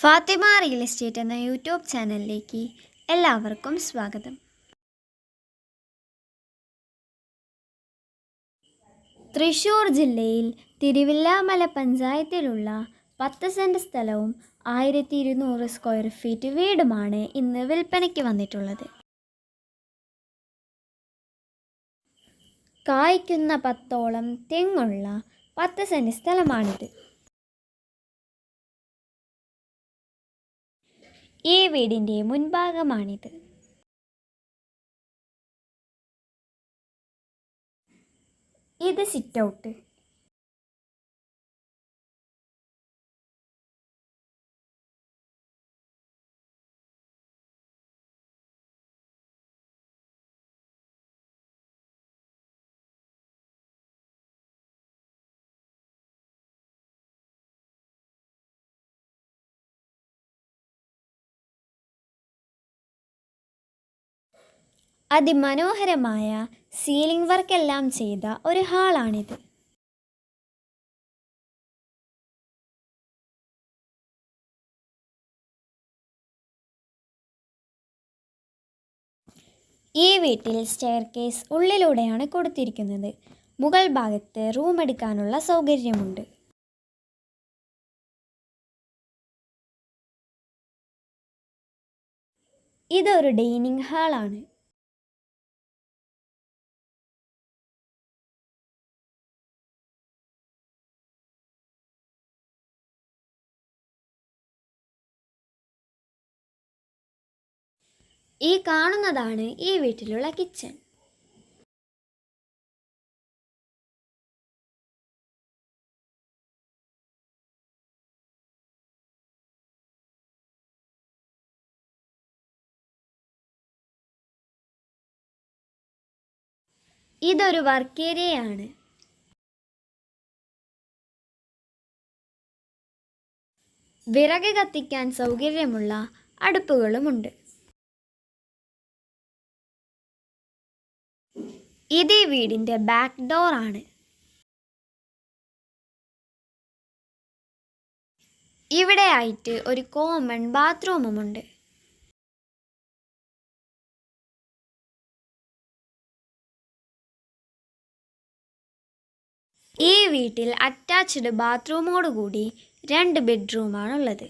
Fathima real estate എന്ന YouTube ചാനലിലേക്ക് എല്ലാവർക്കും സ്വാഗതം. തൃശൂർ ജില്ലയിൽ തിരുവില്ലാമല പഞ്ചായത്തിലുള്ള പത്ത് സെന്റ് സ്ഥലവും ആയിരത്തി ഇരുന്നൂറ് സ്ക്വയർ ഫീറ്റ് വീടുമാണ് ഇന്ന് വിൽപ്പനയ്ക്ക് വന്നിട്ടുള്ളത്. കായ്ക്കുന്ന പത്തോളം തെങ്ങുള്ള പത്ത് സെന്റ് സ്ഥലമാണിത്. ഈ വീടിന്റെ മുൻഭാഗമാണിത്. ഇത് സിറ്റ് ഔട്ട്. അതിമനോഹരമായ സീലിംഗ് വർക്ക് എല്ലാം ചെയ്ത ഒരു ഹാളാണിത്. ഈ വീട്ടിൽ സ്റ്റെയർ കേസ് ഉള്ളിലൂടെയാണ് കൊടുത്തിരിക്കുന്നത്. മുകൾ ഭാഗത്ത് റൂം എടുക്കാനുള്ള സൗകര്യമുണ്ട്. ഇതൊരു ഡൈനിങ് ഹാളാണ് ഈ കാണുന്നതാണ് ഈ വീട്ടിലുള്ള കിച്ചൺ. ഇതൊരു വർക്ക് ഏരിയയാണ് വിറക് കത്തിക്കാൻ സൗകര്യമുള്ള അടുപ്പുകളുമുണ്ട്. ഇത് വീടിന്റെ ബാക്ക് ഡോർ ആണ്. ഇവിടെ ആയിട്ട് ഒരു കോമൺ ബാത്റൂമുമുണ്ട് ഈ വീട്ടിൽ അറ്റാച്ച്ഡ് ബാത്റൂമോടുകൂടി രണ്ട് ബെഡ്റൂമാണുള്ളത്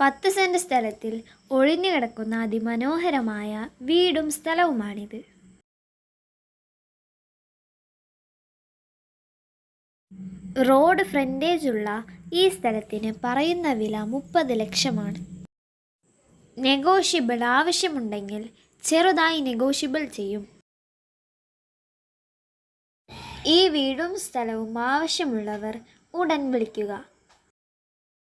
പത്ത് സെന്റ് സ്ഥലത്തിൽ ഒഴിഞ്ഞു കിടക്കുന്ന അതിമനോഹരമായ വീടും സ്ഥലവുമാണിത്. റോഡ് ഫ്രണ്ടേജുള്ള ഈ സ്ഥലത്തിന് പറയുന്ന വില മുപ്പത് ലക്ഷമാണ്. നെഗോഷ്യബിൾ ആവശ്യമുണ്ടെങ്കിൽ ചെറുതായി നെഗോഷ്യബിൾ ചെയ്യും. ഈ വീടും സ്ഥലവും ആവശ്യമുള്ളവർ ഉടൻ വിളിക്കുക.